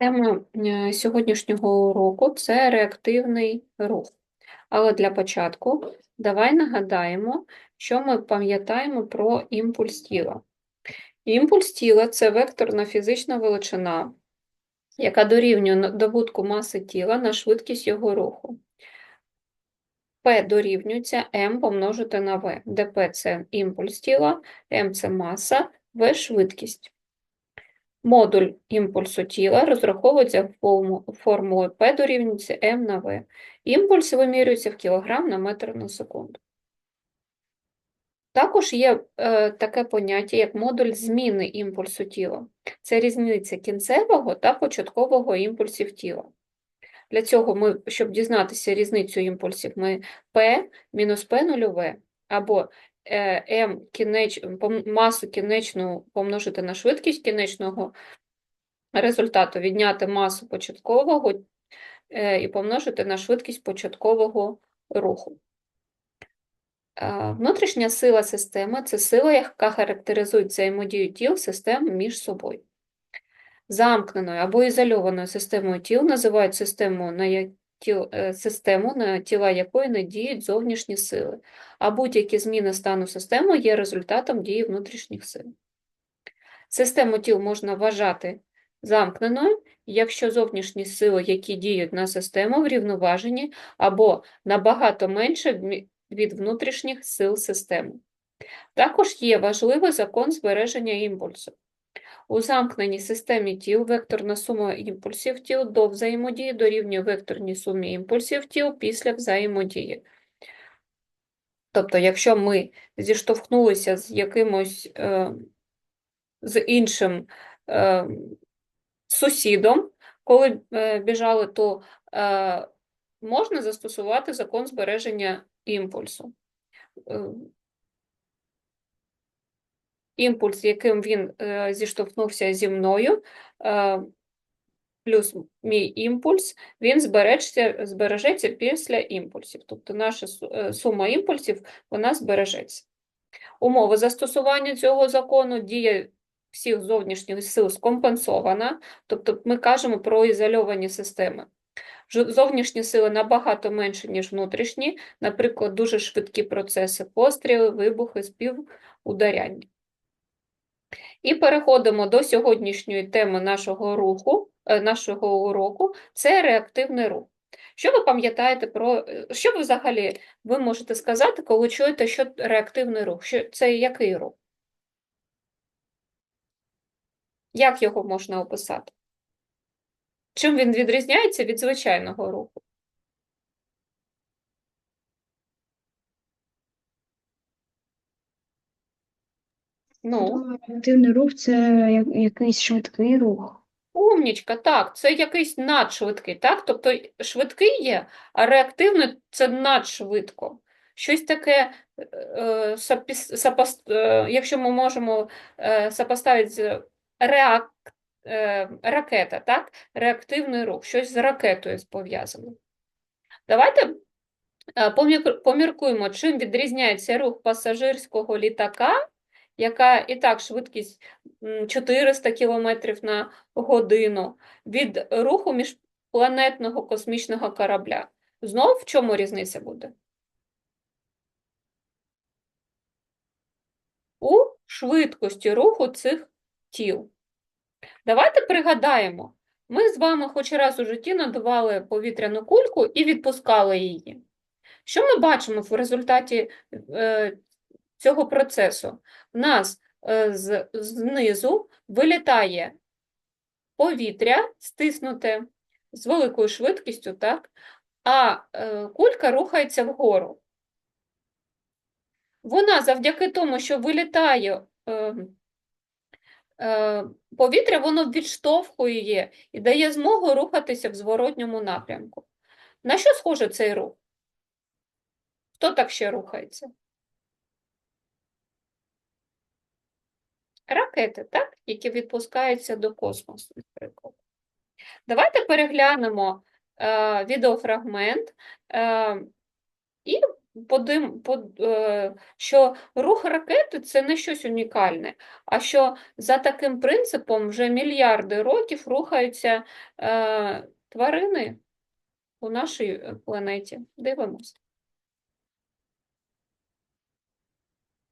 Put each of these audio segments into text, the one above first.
Тема е, сьогоднішнього уроку це реактивний рух. Але для початку давай нагадаємо, що ми пам'ятаємо про імпульс тіла. Імпульс тіла це векторна фізична величина, яка дорівнює добутку маси тіла на швидкість його руху. P дорівнюється m помножити на v, де P – це імпульс тіла, m – це маса, v – швидкість. Модуль імпульсу тіла розраховується формулою P дорівнюється m на v. Імпульс вимірюється в кілограм на метр на секунду. Також є е, таке поняття, як модуль зміни імпульсу тіла. Це різниця кінцевого та початкового імпульсів тіла. Для цього ми, щоб дізнатися різницю імпульсів, ми P мінус P нульове або е, m кінеч, масу кінечну помножити на швидкість кінечного результату, відняти масу початкового е, і помножити на швидкість початкового руху. Е, Внутрішня сила системи – це сила, яка характеризує взаємодію тіл систем між собою. Замкненою або ізольованою системою тіл називають систему, на я- е, систему, на тіла якої не діють зовнішні сили, а будь-які зміни стану системи є результатом дії внутрішніх сил. Систему тіл можна вважати замкненою, якщо зовнішні сили, які діють на систему, врівноважені або набагато менше від внутрішніх сил системи. Також є важливий закон збереження імпульсу. У замкненій системі тіл векторна сума імпульсів тіл до взаємодії дорівнює векторній сумі імпульсів тіл після взаємодії. Тобто, якщо ми зіштовхнулися з якимось е, з іншим е, сусідом, коли е, біжали, то е, можна застосувати закон збереження імпульсу. Імпульс, яким він е, зіштовхнувся зі мною, е, плюс мій імпульс, він збережеться, збережеться після імпульсів. Тобто наша е, сума імпульсів, вона збережеться. Умови застосування цього закону дія всіх зовнішніх сил скомпенсована, тобто ми кажемо про ізольовані системи. Зовнішні сили набагато менше, ніж внутрішні, наприклад, дуже швидкі процеси постріли, вибухи, співударяння. І переходимо до сьогоднішньої теми нашого руху, е, нашого уроку це реактивний рух. Що ви пам'ятаєте про е, що ви взагалі ви можете сказати, коли чуєте, що реактивний рух? Що це який рух? Як його можна описати? Чим він відрізняється від звичайного руху? Ну, Активний рух це я- якийсь швидкий рух. Умнічка, так, це якийсь надшвидкий, так? Тобто швидкий є, а реактивний це надшвидко. Щось таке, е, сопіс- сопос- е, якщо ми можемо е, сопоставити з реак, е, ракета, так? Реактивний рух, щось з ракетою пов'язано. Давайте е, помір- поміркуємо, чим відрізняється рух пасажирського літака, яка і так швидкість 400 км на годину, від руху міжпланетного космічного корабля. Знов в чому різниця буде? У швидкості руху цих тіл. Давайте пригадаємо, ми з вами хоч раз у житті надували повітряну кульку і відпускали її. Що ми бачимо в результаті е, цього процесу? В нас е, з, знизу вилітає повітря, стиснуте з великою швидкістю, так? а е, кулька рухається вгору. Вона завдяки тому, що вилітає е, е, повітря, воно відштовхує і дає змогу рухатися в зворотньому напрямку. На що схоже цей рух? Хто так ще рухається? Ракети, так? Які відпускаються до космосу. Давайте переглянемо е, відеофрагмент е, і подим, под, е, що рух ракети це не щось унікальне, а що за таким принципом вже мільярди років рухаються е, тварини у нашій е, планеті. Дивимось.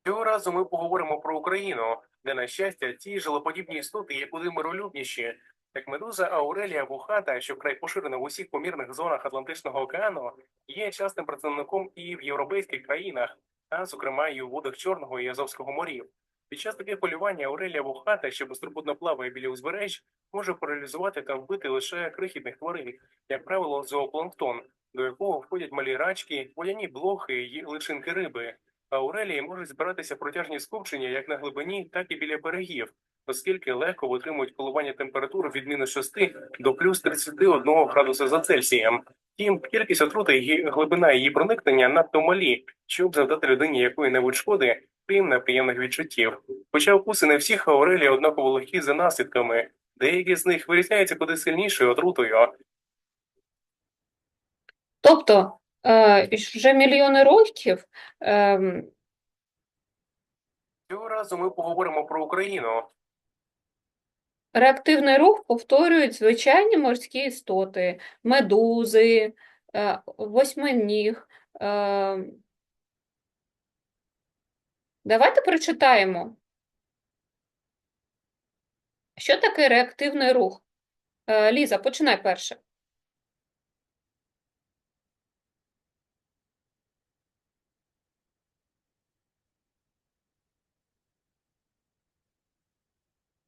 Цього разу ми поговоримо про Україну, де, на щастя, ті жилоподібні істоти є куди миролюбніші, як медуза Аурелія вухата, що вкрай поширена в усіх помірних зонах Атлантичного океану, є частим представником і в європейських країнах, а зокрема і у водах Чорного і Азовського морів. Під час таких полювання Аурелія вухата, що безтурботно плаває біля узбережжя, може паралізувати та вбити лише крихітних тварин, як правило, зоопланктон, до якого входять малі рачки, водяні блохи і личинки риби. Аурелії можуть збиратися протяжні скупчення як на глибині, так і біля берегів, оскільки легко витримують коливання температур від мінус 6 до плюс 31 градуса за Цельсієм. Втім, кількість отрути і глибина її проникнення надто малі, щоб завдати людині якої-небудь шкоди, крім неприємних відчуттів. Хоча укуси не всіх аурелій однаково легкі за наслідками, деякі з них вирізняються куди сильнішою отрутою, Тобто е, вже мільйони років Цього разу ми поговоримо про Україну. Реактивний рух повторюють звичайні морські істоти, медузи, е, восьминіг. е. Давайте прочитаємо. Що таке реактивний рух? Е, Ліза, починай перше.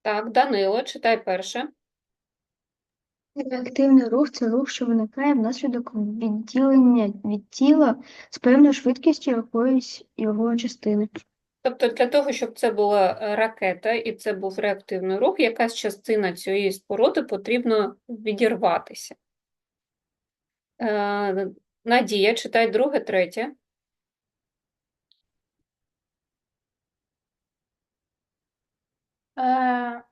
Так, Данило, читай перше. Реактивний рух це рух, що виникає внаслідок відділення від тіла з певною швидкістю якоїсь його частини. Тобто для того, щоб це була е, ракета і це був реактивний рух, якась частина цієї споруди потрібно відірватися. Е, Надія, читай друге, третє. Е,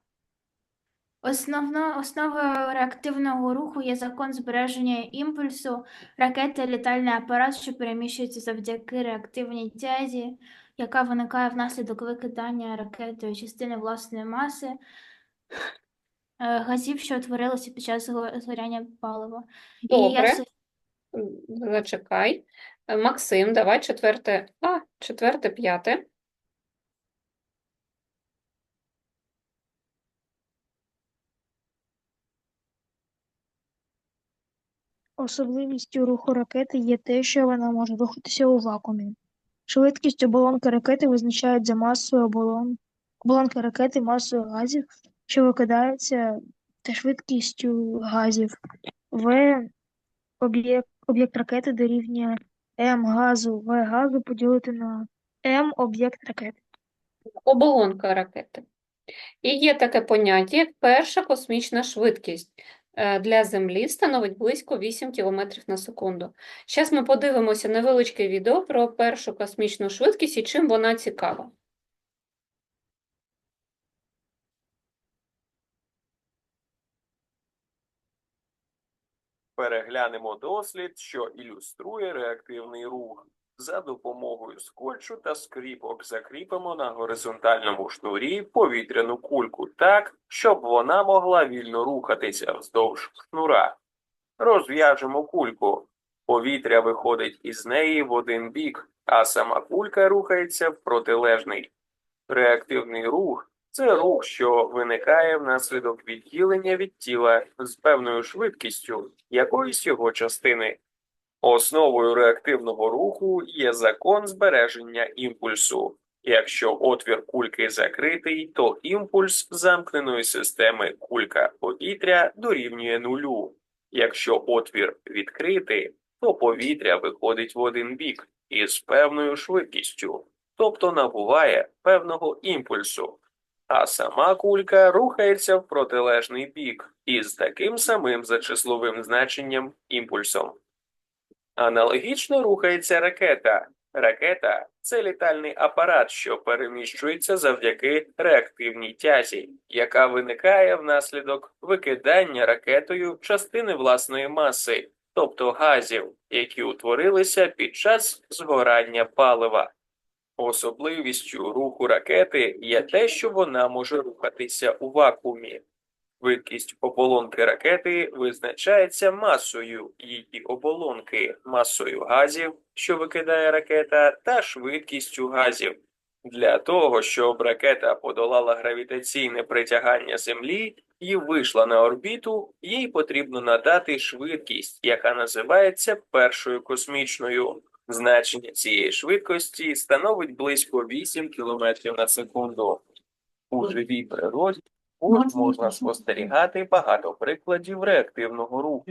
Основно, основою реактивного руху є закон збереження імпульсу. Ракета – літальний апарат, що переміщується завдяки реактивній тязі, яка виникає внаслідок викидання ракетою частини власної маси, е, газів, що утворилися під час згоряння палива. І я Добре. М, Зачекай. Максим, давай четверте, а, четверте, п'яте. Особливістю руху ракети є те, що вона може рухатися у вакуумі. Швидкість оболонки ракети визначають за масою оболон... оболонки ракети масою газів, що викидаються, та швидкістю газів. В об'єкт об'єкт ракети дорівнює М газу, В газу поділити на М об'єкт ракети. Оболонка ракети. І є таке поняття, як перша космічна швидкість. Е, Для Землі становить близько 8 км на секунду. Зараз ми подивимося невеличке відео про першу космічну швидкість і чим вона цікава. Переглянемо дослід, що ілюструє реактивний рух. За допомогою скотчу та скріпок закріпимо на горизонтальному шнурі повітряну кульку так, щоб вона могла вільно рухатися вздовж шнура. Розв'яжемо кульку. Повітря виходить із неї в один бік, а сама кулька рухається в протилежний. Реактивний рух це рух, що виникає внаслідок відділення від тіла з певною швидкістю якоїсь його частини. Основою реактивного руху є закон збереження імпульсу. Якщо отвір кульки закритий, то імпульс замкненої системи кулька повітря дорівнює нулю. Якщо отвір відкритий, то повітря виходить в один бік із певною швидкістю, тобто набуває певного імпульсу, а сама кулька рухається в протилежний бік із таким самим за числовим значенням імпульсом. Аналогічно рухається ракета. Ракета це літальний апарат, що переміщується завдяки реактивній тязі, яка виникає внаслідок викидання ракетою частини власної маси, тобто газів, які утворилися під час згорання палива. Особливістю руху ракети є те, що вона може рухатися у вакуумі. Швидкість оболонки ракети визначається масою її оболонки, масою газів, що викидає ракета, та швидкістю газів. Для того, щоб ракета подолала гравітаційне притягання Землі і вийшла на орбіту, їй потрібно надати швидкість, яка називається першою космічною. Значення цієї швидкості становить близько 8 км на секунду. У живій природі Тут можна спостерігати багато прикладів реактивного руху.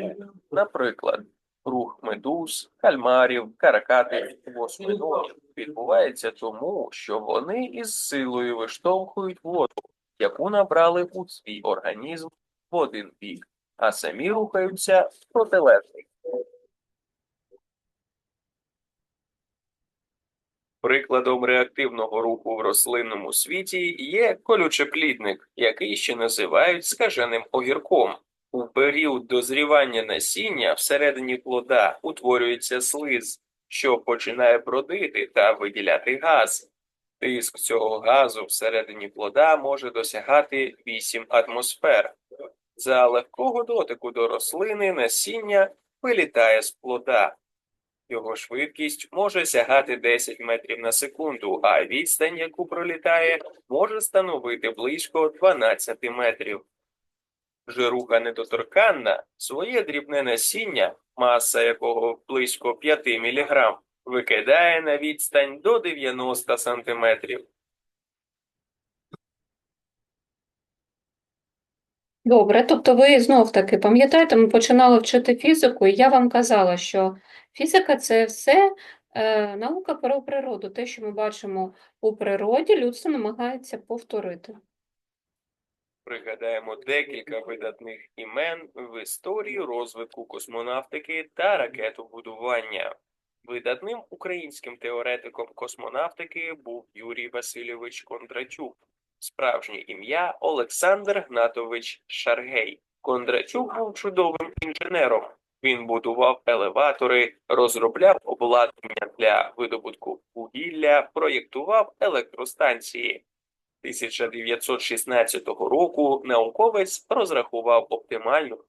Наприклад, рух медуз, кальмарів, каракатів, восьминогів відбувається тому, що вони із силою виштовхують воду, яку набрали у свій організм в один бік, а самі рухаються в протилежний. Прикладом реактивного руху в рослинному світі є колючеплідник, який ще називають скаженим огірком. У період дозрівання насіння всередині плода утворюється слиз, що починає бродити та виділяти газ. Тиск цього газу всередині плода може досягати 8 атмосфер. За легкого дотику до рослини насіння вилітає з плода. Його швидкість може сягати 10 метрів на секунду, а відстань, яку пролітає, може становити близько 12 метрів. Жируха недоторканна своє дрібне насіння, маса якого близько 5 мг, викидає на відстань до 90 сантиметрів. Добре, тобто ви знов таки пам'ятаєте, ми починали вчити фізику, і я вам казала, що фізика це все е, наука про природу. Те, що ми бачимо у природі, людство намагається повторити. Пригадаємо декілька видатних імен в історії розвитку космонавтики та ракетобудування. Видатним українським теоретиком космонавтики був Юрій Васильович Кондратюк. Справжнє ім'я Олександр Гнатович Шаргей. Кондратюк був чудовим інженером. Він будував елеватори, розробляв обладнання для видобутку вугілля, проєктував електростанції. 1916 року науковець розрахував оптимальну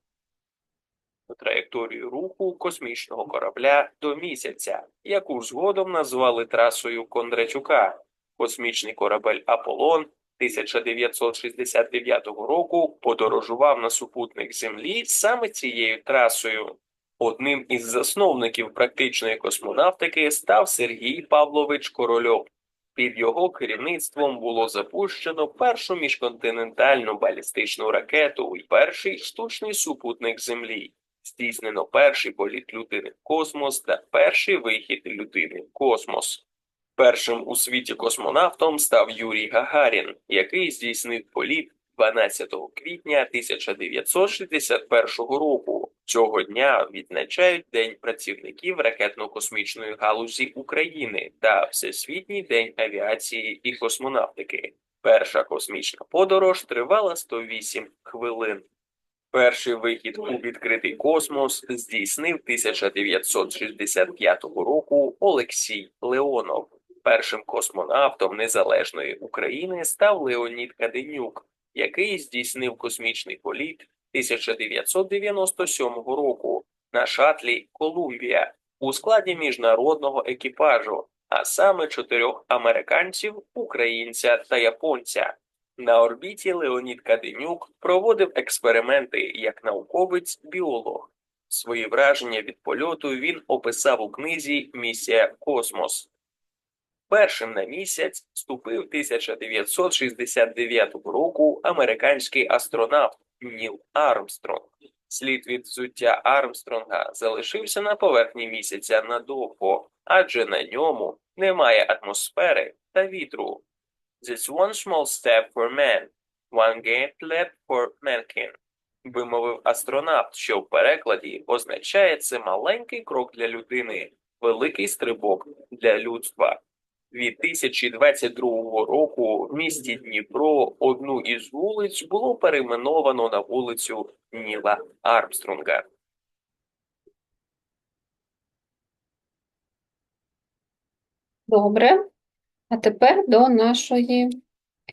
траєкторію руху космічного корабля до місяця, яку згодом назвали трасою Кондратюка. Космічний корабель Аполлон 1969 року подорожував на супутник Землі саме цією трасою. Одним із засновників практичної космонавтики став Сергій Павлович Корольов. Під його керівництвом було запущено першу міжконтинентальну балістичну ракету і перший штучний супутник Землі. Здійснено перший політ людини в космос та перший вихід людини в космос. Першим у світі космонавтом став Юрій Гагарін, який здійснив політ 12 квітня 1961 року. Цього дня відзначають День працівників ракетно-космічної галузі України та Всесвітній день авіації і космонавтики. Перша космічна подорож тривала 108 хвилин. Перший вихід у відкритий космос здійснив 1965 року Олексій Леонов. Першим космонавтом незалежної України став Леонід Каденюк, який здійснив космічний політ 1997 року на шатлі Колумбія у складі міжнародного екіпажу, а саме чотирьох американців, українця та японця. На орбіті Леонід Каденюк проводив експерименти як науковець-біолог. Свої враження від польоту він описав у книзі Місія в космос. Першим на місяць ступив 1969 року американський астронавт Ніл Армстронг. Слід від взуття Армстронга залишився на поверхні місяця надовго, адже на ньому немає атмосфери та вітру. This one small step for man, one great leap for mankind, вимовив астронавт, що в перекладі означає це маленький крок для людини, великий стрибок для людства. 2022 року в місті Дніпро одну із вулиць було перейменовано на вулицю Ніла Армстронга. Добре. А тепер до нашої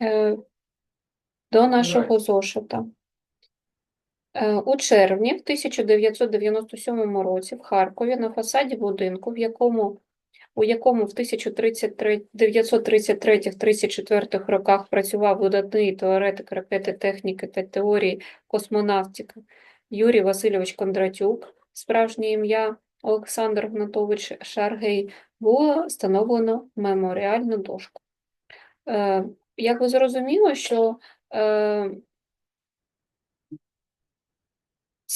е, до нашого зошита. Е, у червні 1997 році в Харкові на фасаді будинку, в якому у якому в 1933-34 роках працював видатний теоретик ракети техніки та теорії космонавтики Юрій Васильович Кондратюк, справжнє ім'я Олександр Гнатович Шаргей, було встановлено меморіальну дошку. Е, Як ви зрозуміло, що е,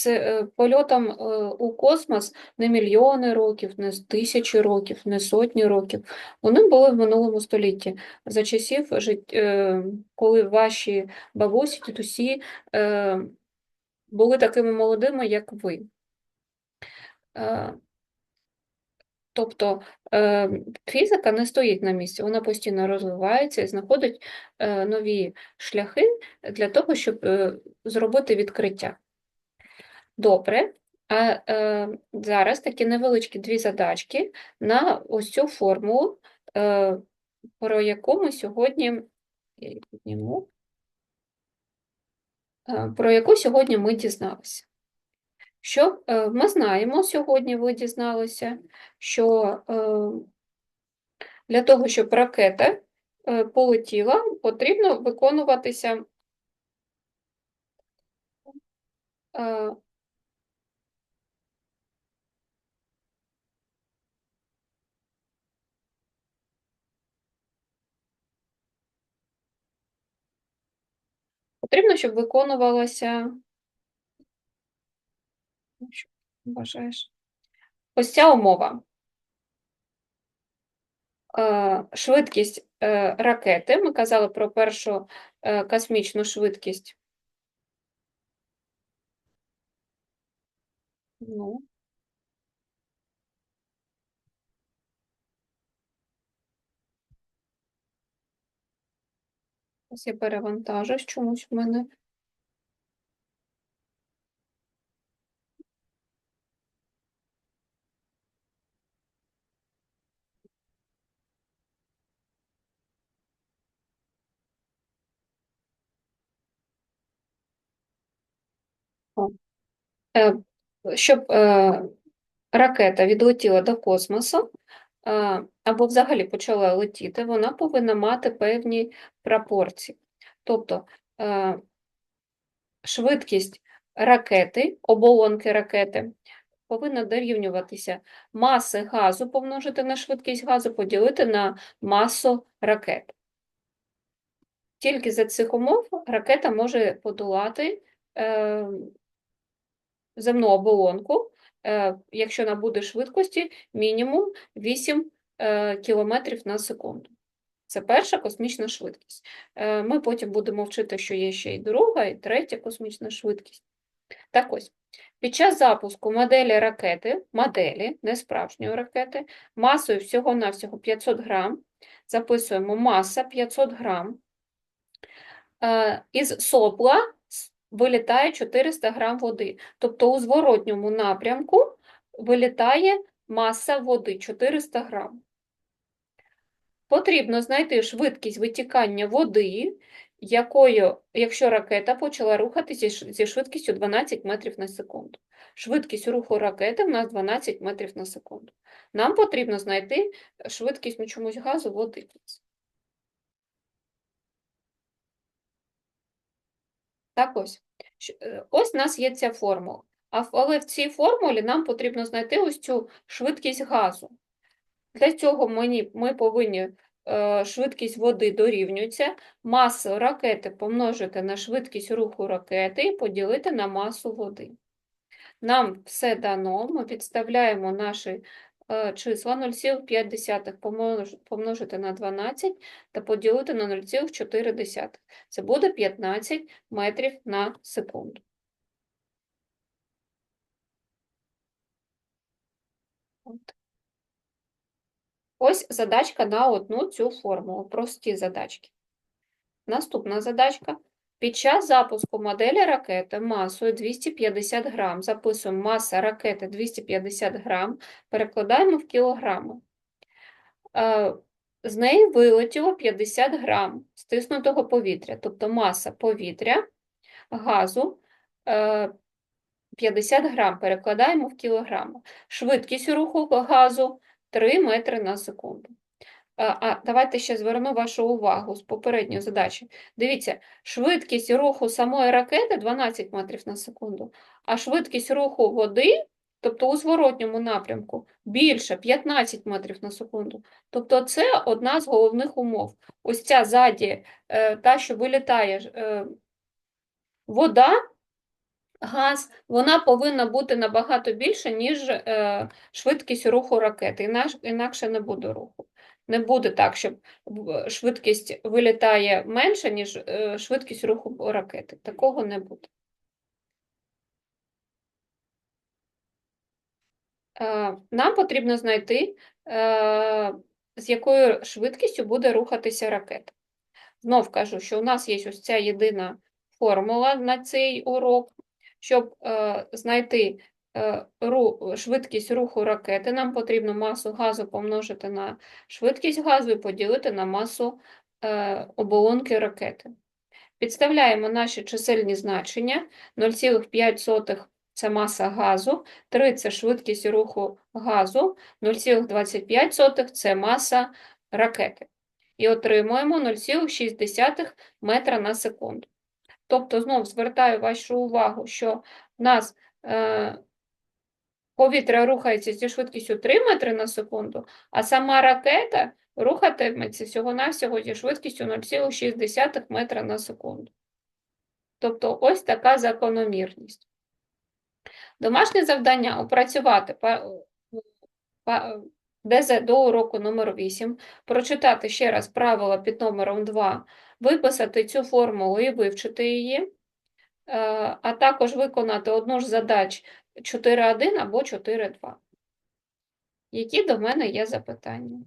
це е, польотом е, у космос не мільйони років, не тисячі років, не сотні років. Вони були в минулому столітті, за часів, е, коли ваші бабусі, дідусі е, були такими молодими, як ви. Тобто фізика не стоїть на місці, вона постійно розвивається і знаходить нові шляхи для того, щоб зробити відкриття. Добре. А е, зараз такі невеличкі дві задачки на ось цю формулу, е, про яку ми сьогодні підніму, е, про яку сьогодні ми дізналися. Що е, ми знаємо сьогодні, ви дізналися, що е, для того, щоб ракета е, полетіла, потрібно виконуватися е, Потрібно, щоб виконувалося. Ну, що Бажаєш. Ось ця умова. Е, Швидкість е, ракети. Ми казали про першу е, космічну швидкість. Ну. Ось я перевантажусь чомусь в мене. Е, Щоб е, ракета відлетіла до космосу або взагалі почала летіти, вона повинна мати певні пропорції. Тобто е, швидкість ракети, оболонки ракети повинна дорівнюватися маси газу помножити на швидкість газу, поділити на масу ракети. Тільки за цих умов ракета може подолати е, земну оболонку, якщо набуде швидкості мінімум 8 е, км на секунду. Це перша космічна швидкість. Е, Ми потім будемо вчити, що є ще й друга, і третя космічна швидкість. Так ось, під час запуску моделі ракети, моделі, не справжньої ракети, масою всього-навсього 500 грам, записуємо маса 500 грам, е, із сопла вилітає 400 грам води. Тобто у зворотньому напрямку вилітає маса води 400 грам. Потрібно знайти швидкість витікання води, якою, якщо ракета почала рухатися зі швидкістю 12 метрів на секунду. Швидкість руху ракети в нас 12 метрів на секунду. Нам потрібно знайти швидкість ну, чомусь газу води. Так ось. Е, Ось у нас є ця формула. Але в цій формулі нам потрібно знайти ось цю швидкість газу. Для цього мені, ми повинні е, швидкість води дорівнюється, масу ракети помножити на швидкість руху ракети і поділити на масу води. Нам все дано, ми підставляємо наші числа 0,5 помножити на 12 та поділити на 0,4. Це буде 15 метрів на секунду. Ось задачка на одну цю формулу, прості задачки. Наступна задачка. Під час запуску моделі ракети масою 250 грам, записуємо маса ракети 250 грам, перекладаємо в кілограми. Е, з неї вилетіло 50 грам стиснутого повітря, тобто маса повітря, газу е, 50 грам перекладаємо в кілограми. Швидкість руху газу 3 метри на секунду. А, давайте ще зверну вашу увагу з попередньої задачі. Дивіться, швидкість руху самої ракети 12 метрів на секунду, а швидкість руху води, тобто у зворотньому напрямку, більше 15 метрів на секунду. Тобто це одна з головних умов. Ось ця ззаді, е, та, що вилітає е, вода, газ, вона повинна бути набагато більше, ніж е, швидкість руху ракети, інакше не буде руху. Не буде так, щоб швидкість вилітає менше, ніж е, швидкість руху ракети. Такого не буде. Е, Нам потрібно знайти, е, з якою швидкістю буде рухатися ракета. Знов кажу, що у нас є ось ця єдина формула на цей урок. Щоб е, знайти е, швидкість руху ракети, нам потрібно масу газу помножити на швидкість газу і поділити на масу е, оболонки ракети. Підставляємо наші чисельні значення. 0,5 це маса газу, 3 це швидкість руху газу, 0,25 це маса ракети. І отримуємо 0,6 метра на секунду. Тобто, знов звертаю вашу увагу, що в нас е, повітря рухається зі швидкістю 3 метри на секунду, а сама ракета рухатиметься всього-навсього зі швидкістю 0,6 метра на секунду. Тобто ось така закономірність. Домашнє завдання опрацювати ДЗ до уроку номер 8, прочитати ще раз правила під номером 2, виписати цю формулу і вивчити її, е, а також виконати одну ж задач 4.1 або 4.2. Які до мене є запитання?